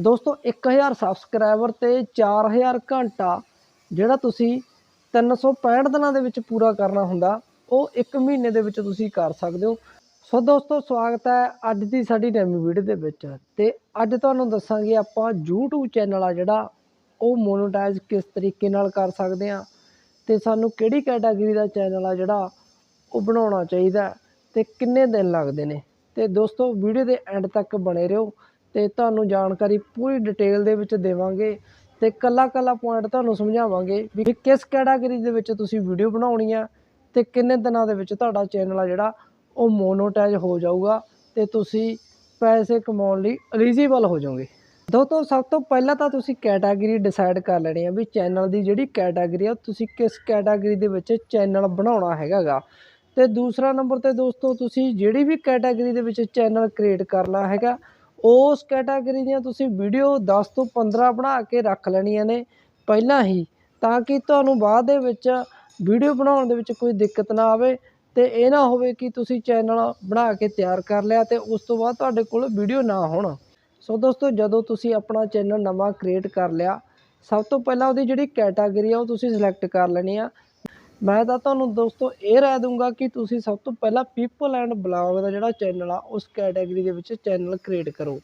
ਦੋਸਤੋ 1000 ਸਬਸਕ੍ਰਾਈਬਰ ਤੇ 4000 ਘੰਟਾ ਜਿਹੜਾ ਤੁਸੀਂ 365 ਦਿਨਾਂ ਦੇ ਵਿੱਚ ਪੂਰਾ ਕਰਨਾ ਹੁੰਦਾ, ਉਹ 1 ਮਹੀਨੇ ਦੇ ਵਿੱਚ ਤੁਸੀਂ ਕਰ ਸਕਦੇ ਹੋ। ਸੋ ਦੋਸਤੋ, ਸਵਾਗਤ ਹੈ ਅੱਜ ਦੀ ਸਾਡੀ ਨਵੀਂ ਵੀਡੀਓ ਦੇ ਵਿੱਚ ਤੇ ਅੱਜ ਤੁਹਾਨੂੰ ਦੱਸਾਂਗੇ ਆਪਾਂ YouTube ਚੈਨਲ ਆ ਜਿਹੜਾ, ਉਹ ਮੋਨੋਟਾਈਜ਼ ਕਿਸ ਤਰੀਕੇ ਨਾਲ ਕਰ ਸਕਦੇ ਆ ਤੇ ਸਾਨੂੰ ਕਿਹੜੀ ਕੈਟਾਗਰੀ ਦਾ ਚੈਨਲ ਆ ਜਿਹੜਾ, ਉਹ ਬਣਾਉਣਾ ਚਾਹੀਦਾ ਹੈ ਤੇ ਕਿੰਨੇ ਦਿਨ ਲੱਗਦੇ ਨੇ। ਤੇ ਦੋਸਤੋ ਵੀਡੀਓ ਦੇ ਐਂਡ ਤੱਕ ਬਣੇ ਰਹੋ ਤੇ ਤੁਹਾਨੂੰ ਜਾਣਕਾਰੀ ਪੂਰੀ ਡਿਟੇਲ ਦੇ ਵਿੱਚ ਦੇਵਾਂਗੇ ਤੇ ਕੱਲਾ ਕੱਲਾ ਪੁਆਇੰਟ ਤੁਹਾਨੂੰ ਸਮਝਾਵਾਂਗੇ ਵੀ ਕਿਸ ਕੈਟਾਗਰੀ ਦੇ ਵਿੱਚ ਤੁਸੀਂ ਵੀਡੀਓ ਬਣਾਉਣੀ ਆ ਤੇ ਕਿੰਨੇ ਦਿਨਾਂ ਦੇ ਵਿੱਚ ਤੁਹਾਡਾ ਚੈਨਲ ਆ ਜਿਹੜਾ ਉਹ ਮੋਨੋਟਾਈਜ਼ ਹੋ ਜਾਊਗਾ ਤੇ ਤੁਸੀਂ ਪੈਸੇ ਕਮਾਉਣ ਲਈ ਐਲੀਜੀਬਲ ਹੋ ਜਾਓਗੇ। ਦੋਸਤੋ, ਸਭ ਤੋਂ ਪਹਿਲਾਂ ਤਾਂ ਤੁਸੀਂ ਕੈਟਾਗਰੀ ਡਿਸਾਈਡ ਕਰ ਲੈਣੀ ਆ ਵੀ ਚੈਨਲ ਦੀ ਜਿਹੜੀ ਕੈਟਾਗਰੀ ਆ, ਤੁਸੀਂ ਕਿਸ ਕੈਟਾਗਰੀ ਦੇ ਵਿੱਚ ਚੈਨਲ ਬਣਾਉਣਾ ਹੈਗਾਗਾ। ਤੇ ਦੂਸਰਾ ਨੰਬਰ ਤੇ ਦੋਸਤੋ, ਤੁਸੀਂ ਜਿਹੜੀ ਵੀ ਕੈਟਾਗਰੀ ਦੇ ਵਿੱਚ ਚੈਨਲ ਕ੍ਰੀਏਟ ਕਰਨਾ ਹੈਗਾ ਉਸ ਕੈਟਾਗਰੀ ਦੀਆਂ ਤੁਸੀਂ ਵੀਡੀਓ 10 ਤੋਂ 15 ਬਣਾ ਕੇ ਰੱਖ ਲੈਣੀਆਂ ਨੇ ਪਹਿਲਾਂ ਹੀ, ਤਾਂ ਕਿ ਤੁਹਾਨੂੰ ਬਾਅਦ ਦੇ ਵਿੱਚ ਵੀਡੀਓ ਬਣਾਉਣ ਦੇ ਵਿੱਚ ਕੋਈ ਦਿੱਕਤ ਨਾ ਆਵੇ ਤੇ ਇਹ ਨਾ ਹੋਵੇ ਕਿ ਤੁਸੀਂ ਚੈਨਲ ਬਣਾ ਕੇ ਤਿਆਰ ਕਰ ਲਿਆ ਤੇ ਉਸ ਤੋਂ ਬਾਅਦ ਤੁਹਾਡੇ ਕੋਲ ਵੀਡੀਓ ਨਾ ਹੋਣ। ਸੋ ਦੋਸਤੋ, ਜਦੋਂ ਤੁਸੀਂ ਆਪਣਾ ਚੈਨਲ ਨਵਾਂ ਕ੍ਰੀਏਟ ਕਰ ਲਿਆ, ਸਭ ਤੋਂ ਪਹਿਲਾਂ ਉਹਦੀ ਜਿਹੜੀ ਕੈਟਾਗਰੀ ਆ ਉਹ ਤੁਸੀਂ ਸਿਲੈਕਟ ਕਰ ਲੈਣੀ ਆ। ਮੈਂ ਤਾਂ ਤੁਹਾਨੂੰ ਦੋਸਤੋ ਇਹ ਰਾਏ ਦੂੰਗਾ ਕਿ ਤੁਸੀਂ ਸਭ ਤੋਂ ਪਹਿਲਾਂ ਪੀਪਲ ਐਂਡ ਬਲੌਗ ਦਾ ਜਿਹੜਾ ਚੈਨਲ ਆ, ਉਸ ਕੈਟਾਗਰੀ ਦੇ ਵਿੱਚ ਚੈਨਲ ਕ੍ਰੀਏਟ ਕਰੋ।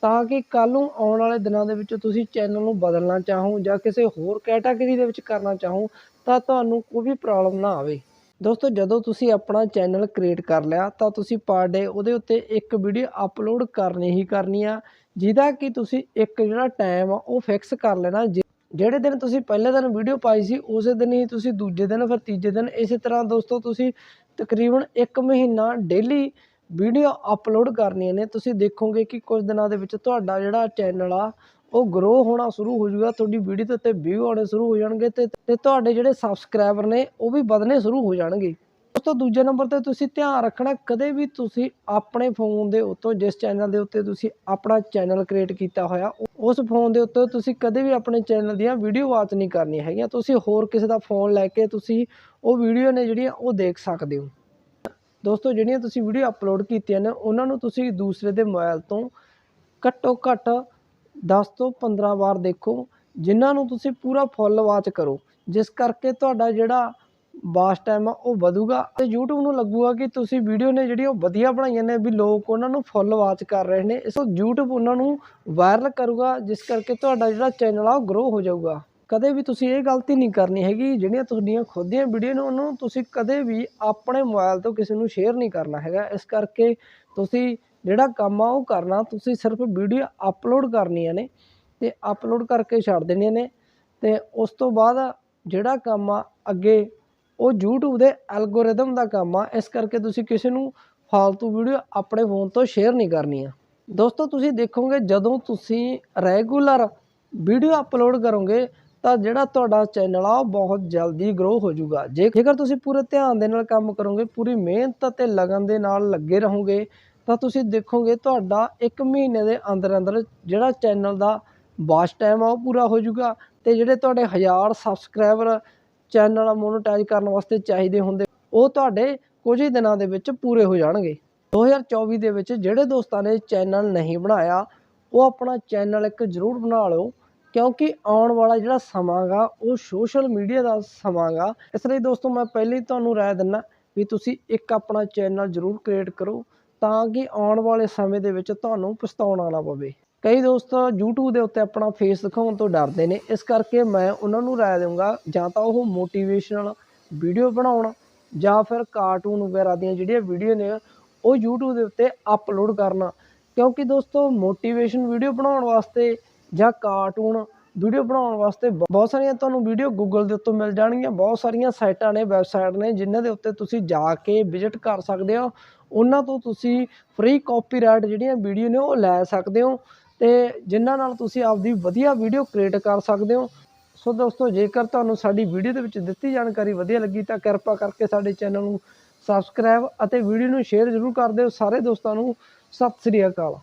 ਤਾਂ ਕਿ ਕੱਲ ਨੂੰ ਆਉਣ ਵਾਲੇ ਦਿਨਾਂ ਦੇ ਵਿੱਚ ਤੁਸੀਂ ਚੈਨਲ ਨੂੰ ਬਦਲਣਾ ਚਾਹੋ ਜਾਂ ਕਿਸੇ ਹੋਰ ਕੈਟਾਗਰੀ ਦੇ ਵਿੱਚ ਕਰਨਾ ਚਾਹੋ, ਤਾਂ ਤੁਹਾਨੂੰ ਕੋਈ ਵੀ ਪ੍ਰੋਬਲਮ ਨਾ ਆਵੇ। ਦੋਸਤੋ, ਜਦੋਂ ਤੁਸੀਂ ਆਪਣਾ ਚੈਨਲ ਕ੍ਰੀਏਟ ਕਰ ਲਿਆ, ਤਾਂ ਤੁਸੀਂ ਪਰ ਡੇ ਉਹਦੇ ਉੱਤੇ ਇੱਕ ਵੀਡੀਓ ਅਪਲੋਡ ਕਰਨੀ ਹੀ ਕਰਨੀ ਆ, ਜਿਹਦਾ ਕਿ ਤੁਸੀਂ ਇੱਕ ਜਿਹੜਾ ਟਾਈਮ ਆ, ਉਹ ਫਿਕਸ ਕਰ ਲੈਣਾ ਜਿ- ਜਿਹੜੇ ਦਿਨ ਤੁਸੀਂ ਪਹਿਲੇ ਦਿਨ ਵੀਡੀਓ ਪਾਈ ਸੀ, ਉਸੇ ਦਿਨ ਹੀ ਤੁਸੀਂ ਦੂਜੇ ਦਿਨ, ਫਿਰ ਤੀਜੇ ਦਿਨ, ਇਸੇ ਤਰ੍ਹਾਂ ਦੋਸਤੋ ਤੁਸੀਂ ਤਕਰੀਬਨ 1 ਮਹੀਨਾ ਡੇਲੀ ਵੀਡੀਓ ਅਪਲੋਡ ਕਰਨੀਆਂ ਨੇ। ਤੁਸੀਂ ਦੇਖੋਗੇ ਕਿ ਕੁਝ ਦਿਨਾਂ ਦੇ ਵਿੱਚ ਤੁਹਾਡਾ ਜਿਹੜਾ ਚੈਨਲ ਆ, ਉਹ ਗਰੋ ਹੋਣਾ ਸ਼ੁਰੂ ਹੋ ਜਾਊਗਾ, ਤੁਹਾਡੀ ਵੀਡੀਓ ਦੇ ਉੱਤੇ ਵਿਊ ਆਉਣੇ ਸ਼ੁਰੂ ਹੋ ਜਾਣਗੇ ਤੇ ਤੇ ਤੁਹਾਡੇ ਜਿਹੜੇ ਸਬਸਕ੍ਰਾਈਬਰ ਨੇ, ਉਹ ਵੀ ਵਧਣੇ ਸ਼ੁਰੂ ਹੋ ਜਾਣਗੇ। ਉਸ ਦੂਜੇ ਨੰਬਰ ਤੇ ਤੁਸੀਂ ਧਿਆਨ ਰੱਖਣਾ, ਕਦੇ ਵੀ ਤੁਸੀਂ ਆਪਣੇ ਫੋਨ ਦੇ ਉੱਤੋਂ ਜਿਸ ਚੈਨਲ ਦੇ ਉੱਤੇ ਤੁਸੀਂ ਆਪਣਾ ਚੈਨਲ ਕ੍ਰੀਏਟ ਕੀਤਾ ਹੋਇਆ, ਉਸ ਫੋਨ ਦੇ ਉੱਤੇ ਤੁਸੀਂ ਕਦੇ ਵੀ ਆਪਣੇ ਚੈਨਲ ਦੀਆਂ ਵੀਡੀਓ ਵਾਚ ਨਹੀਂ ਕਰਨੀਆਂ ਹੈਗੀਆਂ। ਤੁਸੀਂ ਹੋਰ ਕਿਸੇ ਦਾ ਫੋਨ ਲੈ ਕੇ ਤੁਸੀਂ ਉਹ ਵੀਡੀਓ ਨੇ ਜਿਹੜੀਆਂ ਉਹ ਦੇਖ ਸਕਦੇ ਹੋ। ਦੋਸਤੋ, ਜਿਹੜੀਆਂ ਤੁਸੀਂ ਵੀਡੀਓ ਅਪਲੋਡ ਕੀਤੀਆਂ ਨੇ, ਉਹਨਾਂ ਨੂੰ ਤੁਸੀਂ ਦੂਸਰੇ ਦੇ ਮੋਬਾਈਲ ਤੋਂ ਘੱਟੋ ਘੱਟ 10 ਤੋਂ 15 ਵਾਰ ਦੇਖੋ, ਜਿਨ੍ਹਾਂ ਨੂੰ ਤੁਸੀਂ ਪੂਰਾ ਫੁੱਲ ਵਾਚ ਕਰੋ। ਜਿਸ ਕਰਕੇ ਤੁਹਾਡਾ ਜਿਹੜਾ ਵਾਚ ਟਾਈਮ ਆ, ਉਹ ਵਧੂਗਾ। ਤੇ YouTube ਨੂੰ ਲੱਗੂਗਾ ਕਿ ਤੁਸੀਂ ਵੀਡੀਓ ਨੇ ਜਿਹੜੀ ਉਹ ਵਧੀਆ ਬਣਾਈਆਂ ਨੇ, ਵੀ ਲੋਕ ਉਹਨਾਂ ਨੂੰ ਫੁੱਲ ਵਾਚ ਕਰ ਰਹੇ ਨੇ। ਇਸ ਤੋਂ YouTube ਉਹਨਾਂ ਨੂੰ ਵਾਇਰਲ ਕਰੂਗਾ, ਜਿਸ ਕਰਕੇ ਤੁਹਾਡਾ ਜਿਹੜਾ ਚੈਨਲ ਆ, ਉਹ ਗਰੋ ਹੋ ਜਾਊਗਾ। ਕਦੇ ਵੀ ਤੁਸੀਂ ਇਹ ਗਲਤੀ ਨਹੀਂ ਕਰਨੀ ਹੈਗੀ, ਜਿਹੜੀਆਂ ਤੁਹਾਡੀਆਂ ਖੁਦ ਦੀਆਂ ਵੀਡੀਓ ਨੇ, ਉਹਨੂੰ ਤੁਸੀਂ ਕਦੇ ਵੀ ਆਪਣੇ ਮੋਬਾਈਲ ਤੋਂ ਕਿਸੇ ਨੂੰ ਸ਼ੇਅਰ ਨਹੀਂ ਕਰਨਾ ਹੈਗਾ। ਇਸ ਕਰਕੇ ਤੁਸੀਂ ਜਿਹੜਾ ਕੰਮ ਆ, ਉਹ ਕਰਨਾ, ਤੁਸੀਂ ਸਿਰਫ ਵੀਡੀਓ ਅਪਲੋਡ ਕਰਨੀਆਂ ਨੇ ਤੇ ਅਪਲੋਡ ਕਰਕੇ ਛੱਡ ਦੇਣੀਆਂ ਨੇ। ਤੇ ਉਸ ਤੋਂ ਬਾਅਦ ਜਿਹੜਾ ਕੰਮ ਆ, ਅੱਗੇ ਉਹ YouTube ਦੇ ਐਲਗੋਰਿਦਮ ਦਾ ਕੰਮ ਆ। ਇਸ ਕਰਕੇ ਤੁਸੀਂ ਕਿਸੇ ਨੂੰ ਫਾਲਤੂ ਵੀਡੀਓ ਆਪਣੇ ਫੋਨ ਤੋਂ ਸ਼ੇਅਰ ਨਹੀਂ ਕਰਨੀ ਆ। ਦੋਸਤੋ, ਤੁਸੀਂ ਦੇਖੋਗੇ ਜਦੋਂ ਤੁਸੀਂ ਰੈਗੂਲਰ ਵੀਡੀਓ ਅਪਲੋਡ ਕਰੋਗੇ, ਤਾਂ ਜਿਹੜਾ ਤੁਹਾਡਾ ਚੈਨਲ ਆ, ਉਹ ਬਹੁਤ ਜਲਦੀ ਗਰੋ ਹੋ ਜਾਊਗਾ। ਜੇ- ਜੇਕਰ ਤੁਸੀਂ ਪੂਰੇ ਧਿਆਨ ਦੇ ਨਾਲ ਕੰਮ ਕਰੋਗੇ, ਪੂਰੀ ਮਿਹਨਤ ਅਤੇ ਲਗਨ ਦੇ ਨਾਲ ਲੱਗੇ ਰਹੋਗੇ, ਤਾਂ ਤੁਸੀਂ ਦੇਖੋਗੇ ਤੁਹਾਡਾ 1 ਮਹੀਨੇ ਦੇ ਅੰਦਰ ਅੰਦਰ ਜਿਹੜਾ ਚੈਨਲ ਦਾ ਵਾਚ ਟਾਈਮ ਆ, ਉਹ ਪੂਰਾ ਹੋ ਜਾਊਗਾ। ਤੇ ਜਿਹੜੇ ਤੁਹਾਡੇ 1000 ਸਬਸਕ੍ਰਾਈਬਰ ਚੈਨਲ ਮੋਨੋਟਾਈਜ਼ ਕਰਨ ਵਾਸਤੇ ਚਾਹੀਦੇ ਹੁੰਦੇ। ਉਹ ਤੁਹਾਡੇ ਕੁਝ ਹੀ ਦਿਨਾਂ ਦੇ ਵਿੱਚ ਪੂਰੇ ਹੋ ਜਾਣਗੇ। 2024 ਦੇ ਵਿੱਚ ਜਿਹੜੇ ਦੋਸਤਾਂ ਨੇ ਚੈਨਲ ਨਹੀਂ ਬਣਾਇਆ, ਉਹ ਆਪਣਾ ਚੈਨਲ ਇੱਕ ਜ਼ਰੂਰ ਬਣਾ ਲਓ। ਕਿਉਂਕਿ ਆਉਣ ਵਾਲਾ ਜਿਹੜਾ ਸਮਾਂ ਗਾ, ਉਹ ਸੋਸ਼ਲ ਮੀਡੀਆ ਦਾ ਸਮਾਂ ਗਾ। ਇਸ ਲਈ ਦੋਸਤੋ, ਮੈਂ ਪਹਿਲਾਂ ਹੀ ਤੁਹਾਨੂੰ ਰਾਏ ਦਿੰਦਾ ਵੀ ਤੁਸੀਂ ਇੱਕ ਆਪਣਾ ਚੈਨਲ ਜ਼ਰੂਰ ਕ੍ਰੀਏਟ ਕਰੋ, ਤਾਂ ਕਿ ਆਉਣ ਵਾਲੇ ਸਮੇਂ ਦੇ ਵਿੱਚ ਤੁਹਾਨੂੰ ਪਛਤਾਉਣਾ ਨਾ ਪਵੇ। ਕਈ ਦੋਸਤ YouTube ਦੇ ਉੱਤੇ ਆਪਣਾ ਫੇਸ ਦਿਖਾਉਣ ਤੋਂ ਡਰਦੇ ਨੇ। ਇਸ ਕਰਕੇ ਮੈਂ ਉਹਨਾਂ ਨੂੰ ਰਾਏ ਦਊਂਗਾ, ਜਾਂ ਤਾਂ ਉਹ ਮੋਟੀਵੇਸ਼ਨਲ ਵੀਡੀਓ ਬਣਾਉਣ, ਜਾਂ ਫਿਰ ਕਾਰਟੂਨ ਵਗੈਰਾ ਦੀਆਂ ਜਿਹੜੀਆਂ ਵੀਡੀਓ ਨੇ, ਉਹ YouTube ਦੇ ਉੱਤੇ ਅਪਲੋਡ ਕਰਨਾ। ਕਿਉਂਕਿ ਦੋਸਤੋ ਮੋਟੀਵੇਸ਼ਨ ਵੀਡੀਓ ਬਣਾਉਣ ਵਾਸਤੇ ਜਾਂ ਕਾਰਟੂਨ ਵੀਡੀਓ ਬਣਾਉਣ ਵਾਸਤੇ ਬ- ਬਹੁਤ ਸਾਰੀਆਂ ਤੁਹਾਨੂੰ ਵੀਡੀਓ ਗੂਗਲ ਦੇ ਉੱਤੋਂ ਮਿਲ ਜਾਣਗੀਆਂ। ਬਹੁਤ ਸਾਰੀਆਂ ਸਾਈਟਾਂ ਨੇ ਵੈਬਸਾਈਟ ਨੇ, ਜਿਨ੍ਹਾਂ ਦੇ ਉੱਤੇ ਤੁਸੀਂ ਜਾ ਕੇ ਵਿਜ਼ਿਟ ਕਰ ਸਕਦੇ ਹੋ। ਉਹਨਾਂ ਤੋਂ ਤੁਸੀਂ ਫ੍ਰੀ ਕਾਪੀਰਾਈਟ ਜਿਹੜੀਆਂ ਵੀਡੀਓ ਨੇ, ਉਹ ਲੈ ਸਕਦੇ ਹੋ। ਤੇ ਜਿਨ੍ਹਾਂ ਨਾਲ ਤੁਸੀਂ ਆਪਦੀ ਵਧੀਆ ਵੀਡੀਓ ਕ੍ਰੀਏਟ ਕਰ ਸਕਦੇ ਹੋ। ਸੋ ਦੋਸਤੋ, ਜੇਕਰ ਤੁਹਾਨੂੰ ਸਾਡੀ ਵੀਡੀਓ ਦੇ ਵਿੱਚ ਦਿੱਤੀ ਜਾਣਕਾਰੀ ਵਧੀਆ ਲੱਗੀ, ਤਾਂ ਕਿਰਪਾ ਕਰਕੇ ਸਾਡੇ ਚੈਨਲ ਨੂੰ ਸਬਸਕ੍ਰਾਈਬ ਅਤੇ ਵੀਡੀਓ ਨੂੰ ਸ਼ੇਅਰ ਜ਼ਰੂਰ ਕਰ ਦਿਓ। ਸਾਰੇ ਦੋਸਤਾਂ ਨੂੰ ਸਤਿ ਸ੍ਰੀ ਅਕਾਲ।